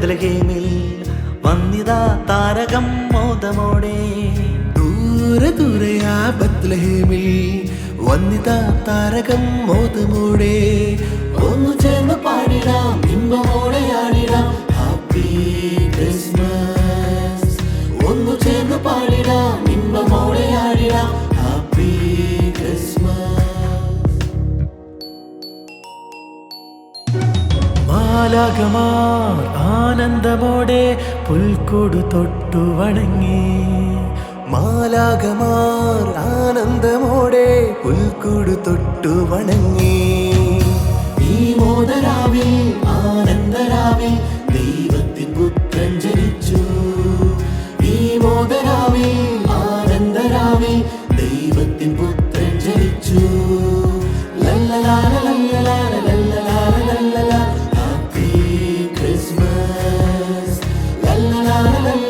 ബദ്ലഹേമിൽ വന്നിതാ താരകം മോദമോടെ. ദൂരെ ദൂരെയാ ബത്ലഹേമിൽ വന്നിതാ താരകം മോദമോടെ. പാലകമാർ ആനന്ദമോടെ പുൽക്കൊടു തൊട്ടു വണങ്ങി. മാലാകമാർ ആനന്ദമോടെ പുൽക്കൊടു തൊട്ടു വണങ്ങി. ഈ മോദരാവിൽ ആനന്ദരാവിൽ ദൈവത്തിൻ പുത്രൻ ജനിച്ചു. ഈ മോദരാവിൽ la la la